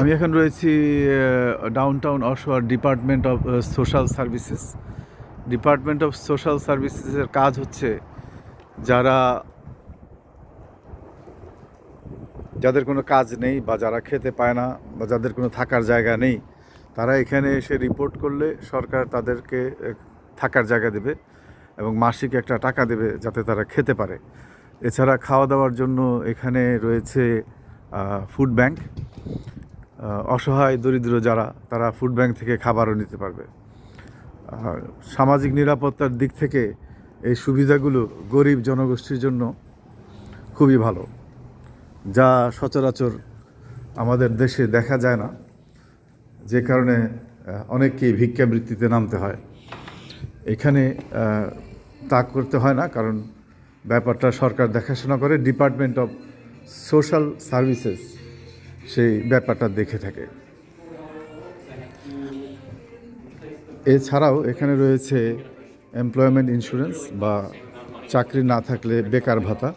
আমি এখন রয়েছি downtown অশোয়ার department of social services department of social সার্ভিসেসের কাজ হচ্ছে যারা, যাদের কোনো কাজ নেই বা যারা খেতে পায় না বা যাদের কোনো থাকার জায়গা নেই, তারা এখানে এসে রিপোর্ট করলে সরকার তাদেরকে থাকার জায়গা দেবে এবং মাসিক একটা টাকা দেবে যাতে তারা খেতে পারে। এছাড়া খাওয়া দাওয়ার জন্য এখানে রয়েছে ফুড ব্যাংক অসহায় দরিদ্র যারা, তারা ফুড ব্যাংক থেকে খাবারও নিতে পারবে। সামাজিক নিরাপত্তার দিক থেকে এই সুবিধাগুলো গরিব জনগোষ্ঠীর জন্য খুবই ভালো, যা সচরাচর আমাদের দেশে দেখা যায় না। যে কারণে অনেককেই ভিক্ষাবৃত্তিতে নামতে হয়। এখানে তা করতে হয় না, কারণ ব্যাপারটা সরকার দেখাশোনা করে। ডিপার্টমেন্ট অফ সোশ্যাল সার্ভিসেস সেই ব্যাপারটা দেখে থাকে। এছাড়াও এখানে রয়েছে এমপ্লয়মেন্ট ইন্স্যুরেন্স বা চাকরি না থাকলে বেকার ভাতা।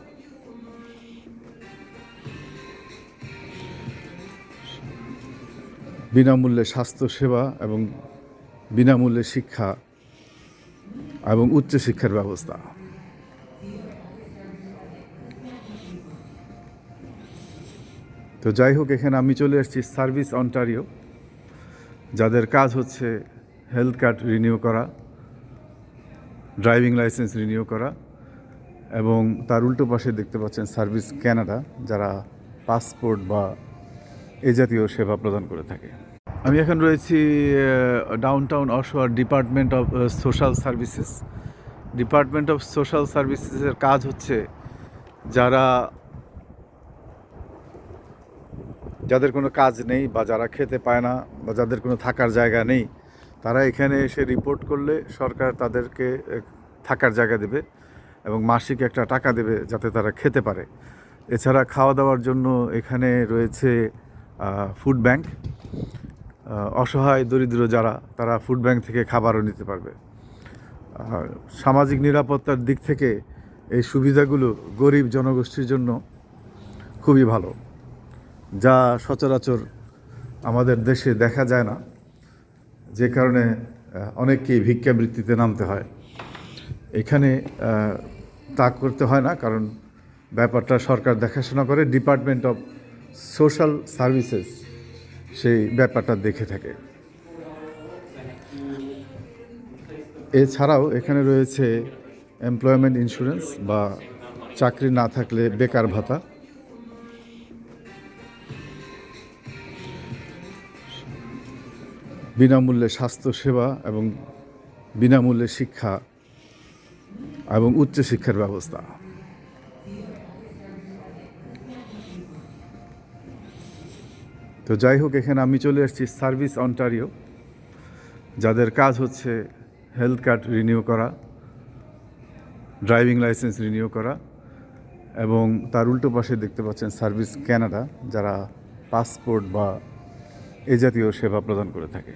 বিনামূল্যে স্বাস্থ্যসেবা এবং বিনামূল্যে শিক্ষা এবং উচ্চশিক্ষার ব্যবস্থা। তো যাই হোক, এখানে আমি চলে এসেছি সার্ভিস অন্টারিও, যাদের কাজ হচ্ছে হেলথ কার্ড রিনিউ করা, ড্রাইভিং লাইসেন্স রিনিউ করা, এবং তার উল্টো পাশে দেখতে পাচ্ছেন সার্ভিস ক্যানাডা, যারা পাসপোর্ট বা এ জাতীয় সেবা প্রদান করে থাকে। আমি এখন রয়েছি downtown অশোয়ার department of social services department of social সার্ভিসেসের কাজ হচ্ছে যারা যাদের কোনো কাজ নেই বা যারা খেতে পায় না বা যাদের কোনো থাকার জায়গা নেই, তারা এখানে এসে রিপোর্ট করলে সরকার তাদেরকে থাকার জায়গা দেবে এবং মাসিক একটা টাকা দেবে যাতে তারা খেতে পারে। এছাড়া খাওয়া দাওয়ার জন্য এখানে রয়েছে ফুড ব্যাংক অসহায় দরিদ্র যারা, তারা ফুড ব্যাংক থেকে খাবারও নিতে পারবে। সামাজিক নিরাপত্তার দিক থেকে এই সুবিধাগুলো গরিব জনগোষ্ঠীর জন্য খুবই ভালো। যা সচরাচর আমাদের দেশে দেখা যায় না, যে কারণে অনেককেই ভিক্ষাবৃত্তিতে নামতে হয়। এখানে তা করতে হয় না, কারণ ব্যাপারটা সরকার দেখাশোনা করে ডিপার্টমেন্ট অফ সোশ্যাল সার্ভিসেস সেই ব্যাপারটা দেখে থাকে। এছাড়াও এখানে রয়েছে এমপ্লয়মেন্ট ইন্স্যুরেন্স বা চাকরি না থাকলে বেকার ভাতা। বিনামূল্যে স্বাস্থ্যসেবা এবং বিনামূল্যে শিক্ষা এবং উচ্চশিক্ষার ব্যবস্থা। তো যাই হোক, এখানে আমি চলে এসেছি সার্ভিস অন্টারিও, যাদের কাজ হচ্ছে হেলথ কার্ড রিনিউ করা, ড্রাইভিং লাইসেন্স রিনিউ করা এবং তার উল্টো পাশে দেখতে পাচ্ছেন সার্ভিস ক্যানাডা, যারা পাসপোর্ট বা এ জাতীয় সেবা প্রদান করে থাকে।